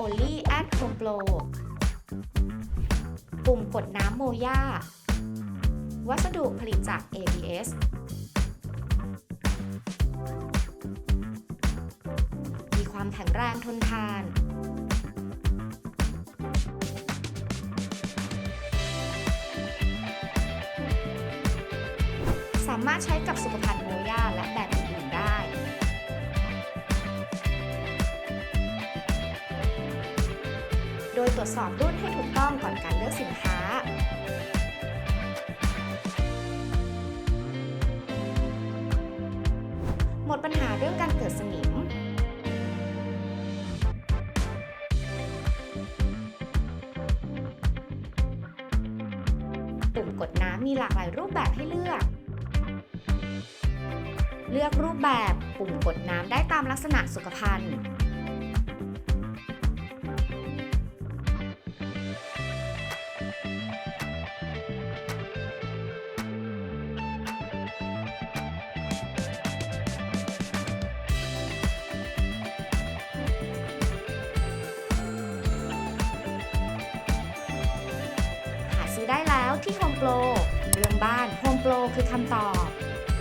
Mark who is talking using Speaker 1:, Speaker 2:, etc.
Speaker 1: Only at Home Pro ปุ่มกดน้ำโมย่า วัสดุผลิตจาก ABS มีความแข็งแรงทนทาน สามารถใช้กับสุขภัณฑ์โมย่าและแบ ยตรวจสอบรุ่นให้ถูกต้องก่อนการเลือกสินค้า หมดปัญหาเรื่องการเกิดสนิม ปุ่มกดน้ำมีหลากหลายรูปแบบให้เลือก เลือกรูปแบบปุ่มกดน้ำได้ตามลักษณะสุขภัณฑ์ ได้แล้วที่โฮมโปรเรื่องบ้านโฮมโปรคือคำตอบ